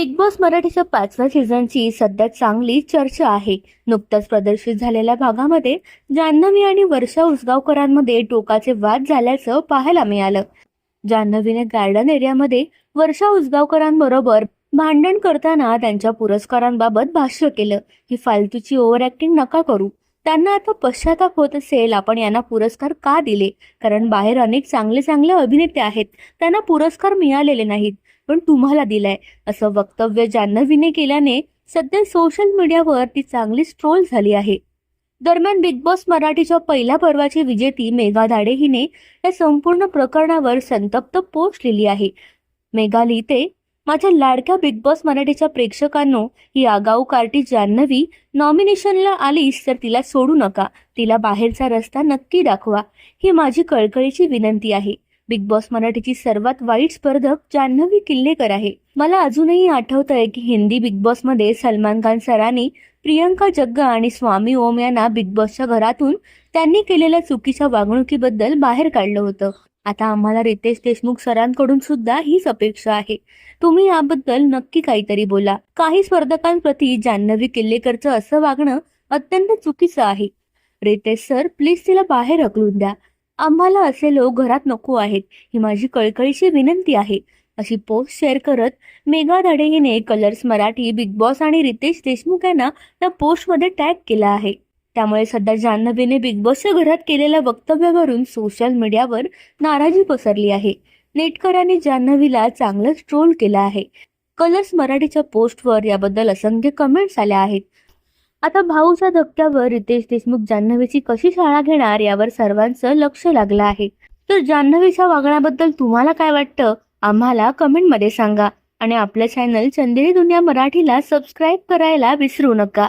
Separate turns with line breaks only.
Big boss मराठीच्या पाचव्या सीझनची सध्या चांगली चर्चा आहे. नुकताच प्रदर्शित झालेल्या भागामध्ये जान्हवी आणि वर्षा उसगावकरांमध्ये टोकाचे वाद झाल्याचं पाहायला मिळालं. जान्हवीने गार्डन एरियामध्ये वर्षा उसगावकरांबरोबर भांडण करताना त्यांच्या पुरस्कारांबाबत भाष्य केलं. ही फालतूची ओव्हर ऍक्टिंग नका करू. त्यांना आता पश्चाताप होत असेल. आपण यांना पुरस्कार का दिले? कारण बाहेर अनेक चांगले चांगले अभिनेते आहेत. त्यांना पुरस्कार मिळालेले नाहीत. पण तुम्हाला दिलाय. असं वक्तव्य जान्हवीने केल्याने सध्या सोशल मीडियावर ती चांगली ट्रोल झाली आहे. दरम्यान बिग बॉस मराठीच्या पहिल्या पर्वाची विजेती मेघा धाडे हिने या संपूर्ण प्रकरणावर संतप्त पोस्ट लिहिली आहे. मेघा लिहिते माझ्या लाडक्या बिग बॉस मराठीच्या प्रेक्षकांनो ही आगाऊ कार्टी जान्हवी नॉमिनेशनला आलीस तर तिला सोडू नका. तिला बाहेरचा रस्ता नक्की दाखवा. ही माझी कळकळीची विनंती आहे. बिग बॉस मराठीची सर्वात वाईट स्पर्धक जान्हवी किल्लेकर आहे. मला अजूनही आठवत आहे की हिंदी बिग बॉसमध्ये सलमान खान सरांनी प्रियंका जग्गा आणि स्वामी ओम यांना बिग बॉसच्या घरातून त्यांनी केलेल्या चुकीच्या वागणुकीबद्दल बाहेर काढलं होतं. आता आम्हाला रितेश देशमुख सरांकडून सुद्धा हीच अपेक्षा आहे. तुम्ही याबद्दल नक्की काहीतरी बोला. काही स्पर्धकांप्रती जान्हवी किल्लेकरचं असं वागणं अत्यंत चुकीचं आहे. रितेश सर प्लीज तिला बाहेर हकलून द्या. आम्हाला असे लोक घरात नको आहेत. ही माझी कळकळीची विनंती आहे. अशी पोस्ट शेअर करत मेघा धडे हिने कलर्स मराठी बिग बॉस आणि रितेश देशमुख यांना त्या पोस्टमध्ये टॅग केला आहे. त्यामुळे सध्या जान्हवीने बिग बॉसच्या घरात केलेल्या वक्तव्यावरून सोशल मीडियावर नाराजी पसरली आहे. नेटकरांनी जान्हवीला चांगलंच ट्रोल केलं आहे. कलर्स मराठीच्या पोस्टवर याबद्दल असंख्य कमेंट्स आल्या आहेत. आता भाऊच्या धक्क्यावर रितेश देशमुख जान्हवीची कशी शाळा घेणार यावर सर्वांचं लक्ष लागलं आहे. तर जान्हवीच्या वागण्याबद्दल तुम्हाला काय वाटतं? आम्हाला कमेंटमध्ये सांगा. आणि आपलं चॅनल चंदेरी दुनिया मराठीला सबस्क्राईब करायला विसरू नका.